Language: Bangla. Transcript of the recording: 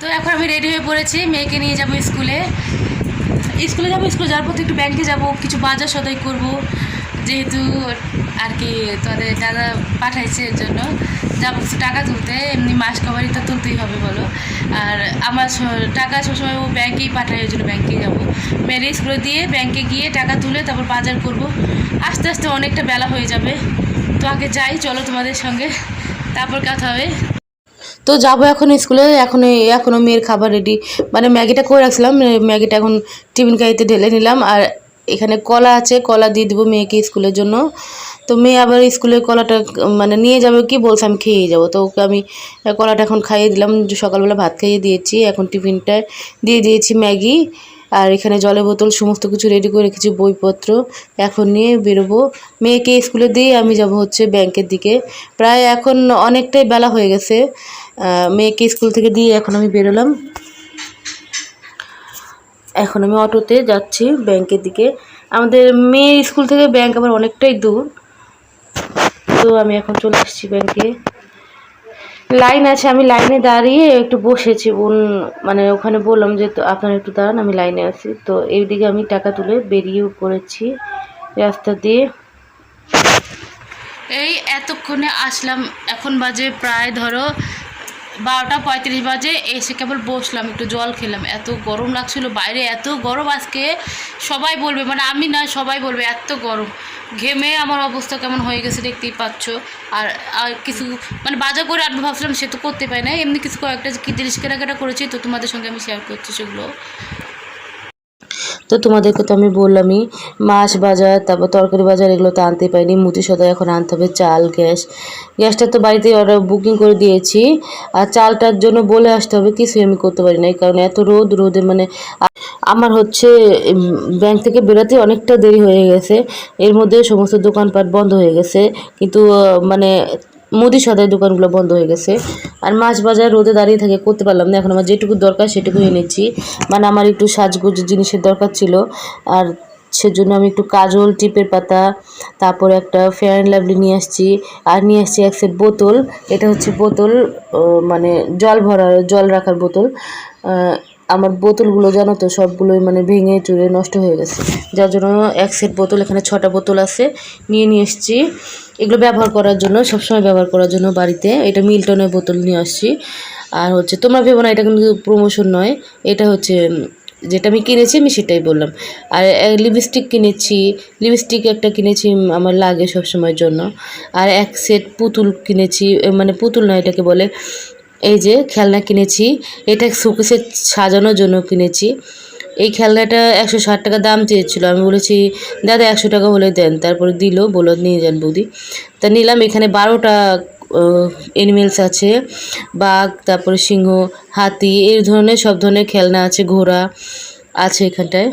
তো এখন আমি রেডি হয়ে পড়েছি, মেয়েকে নিয়ে যাব স্কুলে। স্কুলে যাব, স্কুলে যাওয়ার পর তো একটু ব্যাংকে যাব, কিছু বাজার সদাই করব। যেহেতু আর কি তোদের দাদা পাঠাইছে এর জন্য, যাব টাকা তুলতে, এমনি মাস কাবারি তো তুলতেই হবে বলো। আর আমার টাকা সবসময় ও ব্যাংকেই পাঠায়, ওই জন্য ব্যাংকেই যাব। মেয়ের স্কুলে দিয়ে ব্যাংকে গিয়ে টাকা তুলে তারপর বাজার করব। আস্তে আস্তে অনেকটা বেলা হয়ে যাবে। তো আগে যাই, চলো তোমাদের সঙ্গে। তারপর কথা হবে। তো যাব এখন স্কুলে, এখন এখনও মেয়ের খাবার রেডি মানে ম্যাগিটা করে রাখছিলাম ম্যাগিটা এখন টিফিন কাইতে ঢেলে নিলাম। আর এখানে কলা আছে, কলা দিয়ে দেবো মেয়েকে স্কুলের জন্য। তো মেয়ে আবার স্কুলে কলাটা মানে নিয়ে যাবে কি বলছে, আমি খেয়ে যাব। তো ওকে আমি কলাটা এখন খাইয়ে দিলাম, সকালবেলা ভাত খাইয়ে দিয়েছি। এখন টিফিনটা দিয়ে দিয়েছি ম্যাগি। আর এখানে জলের বোতল, সমস্ত কিছু রেডি করে রেখেছি, বইপত্র এখন নিয়ে বেরোবো। মেয়েকে স্কুলে দিয়ে আমি যাব হচ্ছে ব্যাংকের দিকে। প্রায় এখন অনেকটাই বেলা হয়ে গেছে। মেয়েকে স্কুল থেকে দিয়ে এখন আমি বেরোলাম। এখন আমি অটোতে যাচ্ছি ব্যাংকের দিকে। আমাদের মেয়ের স্কুল থেকে ব্যাংক আবার অনেকটাই দূর। তো আমি এখন চলে আসছি ব্যাংকে লাইন আছে, আমি লাইনে দাঁড়িয়ে একটু বসেছি। বোন মানে ওখানে বললাম যে, তো আপনারা একটু দাঁড়ান, আমি লাইনে আছি। তো এইদিকে আমি টাকা তুলে বেরিয়েও পড়েছি রাস্তা দিয়ে। এই এতক্ষণে আসলাম, এখন বাজে প্রায় ধরো বারোটা পঁয়ত্রিশ বাজে, এসে কেবল বসলাম, একটু জল খেলাম। এত গরম লাগছিল, বাইরে এত গরম আজকে, সবাই বলবে মানে আমি না, সবাই বলবে, এত গরম। ঘেমে আমার অবস্থা কেমন হয়ে গেছে দেখতেই পাচ্ছ। আর আর কিছু মানে বাজার করে আমি ভাবছিলাম, সে তো করতে পারি না এমনি কিছু কয়েকটা কী জিনিস কেনাকাটা করেছি, তো তোমাদের সঙ্গে আমি শেয়ার করছি সেগুলো। তো তোমাদেরকে তো আমি বললামই, মাছ বাজার, তারপর তরকারি বাজার এগুলো তো আনতে পারিনি, মুদি সদা এখন আনতে হবে, চাল, গ্যাস। গ্যাসটা তো বাড়িতে অর্ডার বুকিং করে দিয়েছি, আর চালটার জন্য বলে আসতে হবে, কিছুই আমি করতে পারি না কারণ এত রোদ, রোদে মানে আমার হচ্ছে ব্যাংক থেকে বেরোতে অনেকটা দেরি হয়ে গেছে, এর মধ্যে সমস্ত দোকানপাট বন্ধ হয়ে গেছে, কিন্তু মানে মুদি সদাই দোকানগুলো বন্ধ হয়ে গেছে। আর মাছ বাজার রোদে দাঁড়িয়ে থাকে করতে পারলাম না। এখন আমার যেটুকু দরকার সেটুকু এনেছি। মানে আমার একটু সাজগোজ জিনিসের দরকার ছিল। আর সেজন্য আমি একটু কাজল, টিপের পাতা, তারপরে একটা ফেয়ার অ্যান্ড লাভলি নিয়ে আসছি। আর নিয়ে আসছি এক সেট বোতল। এটা হচ্ছে বোতল মানে জল ভরার জল রাখার বোতল। আমার বোতলগুলো জানো তো, সবগুলোই মানে ভেঙে চুরে নষ্ট হয়ে গেছে। যার জন্য এক সেট বোতল, এখানে ছটা বোতল আছে, নিয়ে নিয়ে এসেছি। এগুলো ব্যবহার করার জন্য, সবসময় ব্যবহার করার জন্য বাড়িতে। এটা মিল্টনের বোতল নিয়ে আসছি। আর হচ্ছে, তোমরা ভেবো না, এটা কিন্তু প্রমোশন নয়। এটা হচ্ছে, যেটা আমি কিনেছি, আমি সেটাই বললাম। আর লিপস্টিক কিনেছি। লিপস্টিক একটা কিনেছি আমার লাগে সব সময়ের জন্য। আর এক সেট পুতুল কিনেছি মানে পুতুল নয় এটাকে বলে এই যে খেলনা কিনেছি, এটা শোকেসে সাজানোর জন্য কিনেছি। এই খেলনাটা একশো ষাট টাকা দাম চেয়েছিল। আমি বলেছি, দাদা, একশো টাকা হলে দেন। তারপরে দিল, বলল, নিয়ে যান বৌদি। তা নিলাম, এখানে বারোটা এনিমেলস আছে, বাঘ, তারপরে সিংহ, হাতি, এই ধরনের, সব ধরনের খেলনা আছে, ঘোড়া আছে এখানটায়।